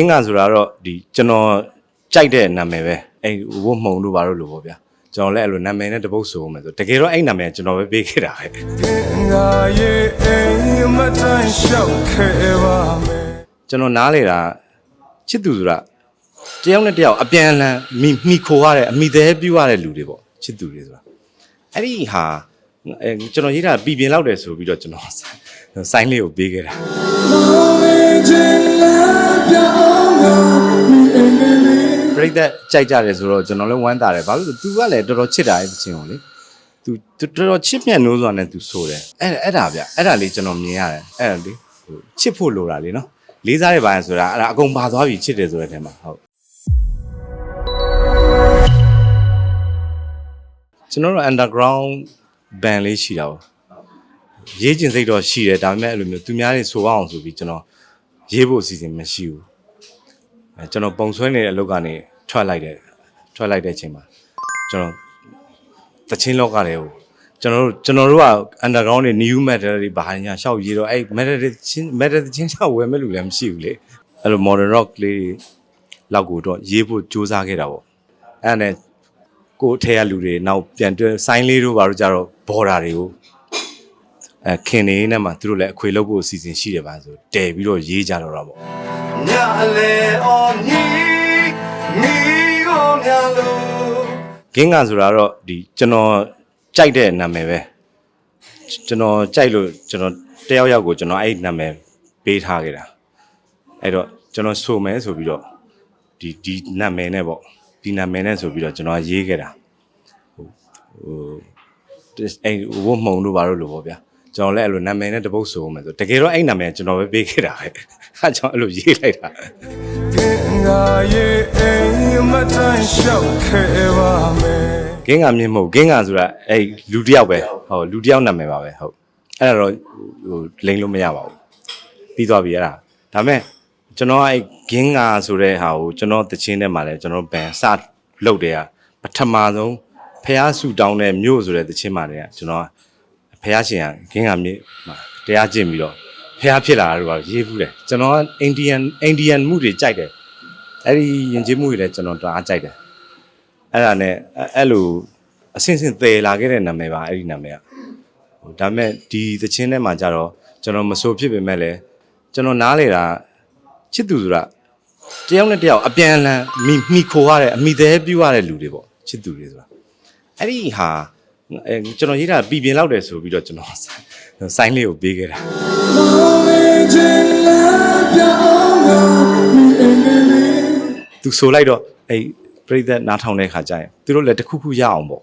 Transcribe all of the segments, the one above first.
င်းကဆိုတာတော့ဒီကျွန်တော်ကြိုက်တဲ့နာမည်ပဲအဲ့ဝတ်မှုံတို့ဘာလို့လို့ပေါ့ဗျာကျွန်တော်လည်းအဲ့လိုနာမည်နဲ့တပုတ်ဆိုအောင်မယ်ဆိုတကယ်တော့အဲ့နာမည်ကကျွန်တော်ပဲပေးခဲ့တာပဲငါရဲ့အိမ်မတန်ရှောက်ခဲ့ပါမယ်ကျွန်တော်နားလေတာချစ်သူဆိုတာတယောက်နဲ့တယောက်အပြန်အလှန်မိမိခိုရတဲ့အမိသေးပြရတဲ့လူတွေပေါ့ချစ်သူတွေဆိုတာအဲ့ဒီဟာအဲကျွန်တော်ရေးတာပြည်ပြင်လောက်တယ်ဆိုပြီးတော့ကျွန်တော်ဆိုင်းလေးကိုပေးခဲ့တာ ပြိသက်ကြိုက်ကြတယ်ဆိုတော့ကျွန်တော်လည်းဝမ်းသာတယ်ဘာလို့လဲ तू ကလည်းတော်တော်ချစ်တာရဲ့ချင်းကိုလေ तू तू တော်တော်ချစ်မြတ်နိုးစွာနဲ့ तू ဆိုတယ်အဲ့အဲ့ဒါဗျအဲ့ဒါလေးကျွန်တော်မြင်ရတယ်အဲ့ဒါလေဟိုချစ်ဖို့လိုတာလေနော်လေးစားရပါရင်ဆိုတာအဲ့ဒါအကုန်ပါသွားပြီချစ်တယ်ဆိုတဲ့ထဲမှာဟုတ်ကျွန်တော်တို့ underground band လေးရှိတာပေါ့ ရေးကျင်စိတ်တော့ရှိတယ်ဒါပေမဲ့အဲ့လိုမျိုးသူများတွေဆိုအောင်ဆိုပြီးကျွန်တော်ရေးဖို့အစီအစဉ်မရှိဘူးအဲကျွန်တော်ပုံဆွဲနေတဲ့အလုပ်ကနေထွက်လိုက်တယ်ထွက်လိုက်တဲ့အချိန်မှာကျွန်တော်တချင်းလောကတွေကိုကျွန်တော်တို့ကျွန်တော်တို့က underground တွေ new metal တွေဘာညာရှောက်ရေးတော့အဲ့ metal တွေချင်း metal တချင်းရှောက်ဝယ်မဲ့လူလည်းမရှိဘူးလေအဲ့လို modern rock လေးတွေလောက်ကိုတော့ရေးဖို့စူးစမ်းခဲ့တာပေါ့အဲ့ဒါနဲ့ကိုယ်အထက်ကလူတွေနောက်ပြန်တွဲဆိုင်းလေးတို့ဘာလို့ကြတော့ border တွေကို အဲခင်နေနဲ့မှသူတို့လည်းအခွေလုပ်ဖို့အစီအစဉ်ရှိတယ်ပါဆိုတဲပြီးတော့ရေးကြတော့တာပေါ့ညလေအော်ညီမိကိုမြလို့ဂင်းကဆိုတာတော့ဒီကျွန်တော်ကြိုက်တဲ့နာမည်ပဲကျွန်တော်ကြိုက်လို့ကျွန်တော်တယောက်ယောက်ကိုကျွန်တော်အဲ့ဒီနာမည်ပေးထားခဲ့တာအဲ့တော့ကျွန်တော်ဆိုမယ်ဆိုပြီးတော့ဒီဒီနာမည်နဲ့ပေါ့ဒီနာမည်နဲ့ဆိုပြီးတော့ကျွန်တော်ရေးခဲ့တာဟိုဟိုအဲ့ဝတ်မှုံတို့ဘာလို့လို့ပေါ့ဗျာ ကျွန်တော်လည်းအဲ့လိုနာမည်နဲ့တပုတ်ဆိုအောင်မယ်ဆိုတကယ်တော့အဲ့နာမည်ကကျွန်တော်ပဲပေးခဲ့တာပဲအဲကြောင့်အဲ့လိုရေးလိုက်တာငါရဲ့အိမ်မတန်ရှောက်ခဲ့ပါမယ်ဂင်းကမြင့်မဟုတ်ဂင်းကဆိုတာအဲ့လူတစ်ယောက်ပဲဟုတ်လူတစ်ယောက်နာမည်ပါပဲဟုတ်အဲ့ဒါတော့ဟိုလိန်လို့မရပါဘူးပြီးသွားပြီအဲ့ဒါဒါပေမဲ့ကျွန်တော်ကအဲ့ဂင်းကဆိုတဲ့ဟာကိုကျွန်တော်တချင်းထဲမှာလဲကျွန်တော်ဘန်စလုပ်တယ်ကပထမဆုံးဖះဆူတောင်းတဲ့မြို့ဆိုတဲ့တချင်းမှာတည်းကကျွန်တော် ဖះရှင်ကဂင်းကမြင့်မှာတရားကျင့်ပြီးတော့ဖះဖြစ်လာတာတော့ရေးဘူးတယ်ကျွန်တော်ကအိန္ဒိယန်အိန္ဒိယန်မှုတွေကြိုက်တယ်အဲ့ဒီယဉ်ကျေးမှုတွေလည်းကျွန်တော်တအားကြိုက်တယ်အဲ့ဒါနဲ့အဲ့အဲ့လိုအဆင့်ဆင့်သေလာခဲ့တဲ့နာမည်ပါအဲ့ဒီနာမည်ကဟိုဒါပေမဲ့ဒီသချင်းထဲမှာကြတော့ကျွန်တော်မဆိုဖြစ်ပေမဲ့လည်းကျွန်တော်နားလေတာချစ်သူဆိုတာတယောက်နဲ့တယောက်အပြန်အလှန်မိမိခိုရတဲ့အမိသေးပြရတဲ့လူတွေပေါ့ချစ်သူတွေဆိုတာအဲ့ဒီဟာ အဲကျွန်တော်ရေးတာပြည်ပြင်လောက်တယ်ဆိုပြီးတော့ကျွန်တော်ဆိုင်းလေးကိုပေးခဲ့တာသူဆိုလိုက်တော့အဲ့ပြိသက်နားထောင်တဲ့ခါကျရင်သူတို့လည်းတစ်ခုခုရအောင်ပေါ့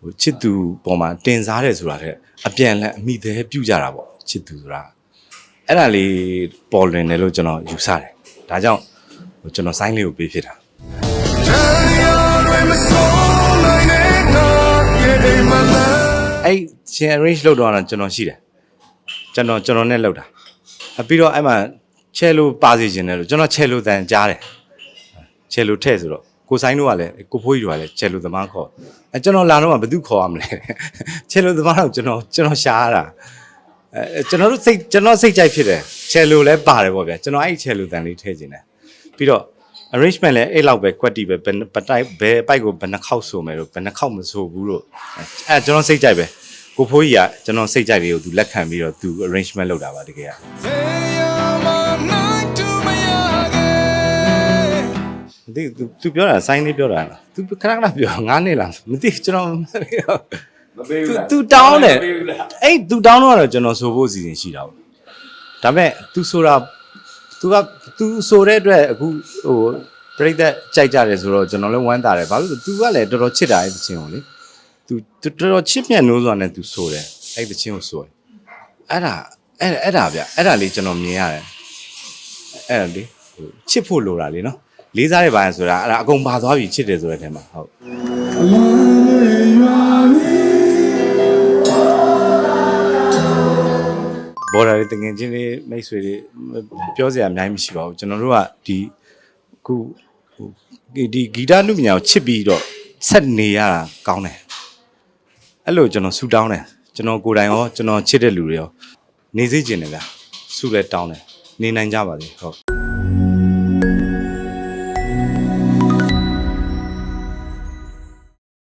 ဟိုချစ်သူပေါ်မှာတင်စားတယ်ဆိုတာတဲ့အပြန်လန်အမိသေးပြုတ်ကြတာပေါ့ချစ်သူဆိုတာအဲ့ဒါလေးပေါ်လွင်တယ်လို့ကျွန်တော်ယူဆတယ်ဒါကြောင့်ဟိုကျွန်တော်ဆိုင်းလေးကိုပေးဖြစ်တာ အဲ့ရှင် arrange လုပ်တော့တာကျွန်တော်ရှိတယ်ကျွန်တော်ကျွန်တော်နဲ့လုပ်တာအပြီးတော့အဲ့မှာချဲလို့ပါစီခြင်းတယ်လို့ကျွန်တော်ချဲလို့တန်ကြားတယ်ချဲလို့ထဲ့ဆိုတော့ကိုဆိုင်တို့ကလည်းကိုဖိုးကြီးတို့ကလည်းချဲလို့သမားခေါ်အဲကျွန်တော်လာတော့မှဘယ်သူခေါ်ရမလဲချဲလို့သမားတော့ကျွန်တော်ကျွန်တော်ရှားရတာအဲကျွန်တော်တို့စိတ်ကျွန်တော်စိတ်ကြိုက်ဖြစ်တယ်ချဲလို့လည်းပါတယ်ပေါ့ဗျာကျွန်တော်အဲ့ချဲလို့တန်လေးထည့်ခြင်းတယ်ပြီးတော့ arrangement လည်းအဲ့လောက်ပဲ quality ပဲဘယ်ပတိုက်ဘယ်ပိုက်ကိုဘယ်နှခေါက်ဆိုမယ်လို့ဘယ်နှခေါက်မဆိုဘူးလို့အဲကျွန်တော်စိတ်ကြိုက်ပဲကိုဖိုးကြီးကကျွန်တော်စိတ်ကြိုက်လေးကိုသူလက်ခံပြီးတော့သူ arrangement လုပ်တာပါတကယ်ကမသိသူသူပြောတာစိုင်းလေးပြောတာလားသူခဏခဏပြောငါးနှစ်လားမသိကျွန်တော်မသိဘူးမပေးဘူးလားသူတောင်းတယ်မပေးဘူးလားအဲ့သူတောင်းတော့ကတော့ကျွန်တော်ဆိုဖို့အစီအစဉ်ရှိတာပေါ့ဒါပေမဲ့ तू ဆိုတာ तू က तू ဆိုတဲ့အတွက်အခုဟိုပြိသက်ကြိုက်ကြတယ်ဆိုတော့ကျွန်တော်လည်းဝမ်းသာတယ်ဘာလို့လဲ तू ကလည်းတော်တော်ချစ်တာအဲ့ဒီချင်းကိုလေ तू တော်တော်ချစ်မြတ်နိုးစွာနဲ့ तू ဆိုတယ်အဲ့ဒီချင်းကိုဆိုတယ်အဲ့ဒါအဲ့အဲ့ဒါဗျအဲ့ဒါလေးကျွန်တော်မြင်ရတယ်အဲ့ဒါလေဟိုချစ်ဖို့လိုတာလေနော်လေးစားရပါရင်ဆိုတာအဲ့ဒါအကုန်ပါသွားပြီချစ်တယ်ဆိုတဲ့ထဲမှာဟုတ် ဘော်ဒါတွေတငင်ချင်းလေးမိတ်ဆွေတွေပြောစရာအများကြီးမရှိပါဘူးကျွန်တော်တို့ကဒီခုဟိုဒီဒီဂီတလူပညာကိုချစ်ပြီးတော့ဆက်နေရတာကောင်းတယ်အဲ့လိုကျွန်တော်ဆူတောင်းတယ်ကျွန်တော်ကိုယ်တိုင်ရောကျွန်တော်ချစ်တဲ့လူတွေရောနေစေချင်တယ်ဗျာဆူလဲတောင်းတယ်နေနိုင်ကြပါစေဟုတ်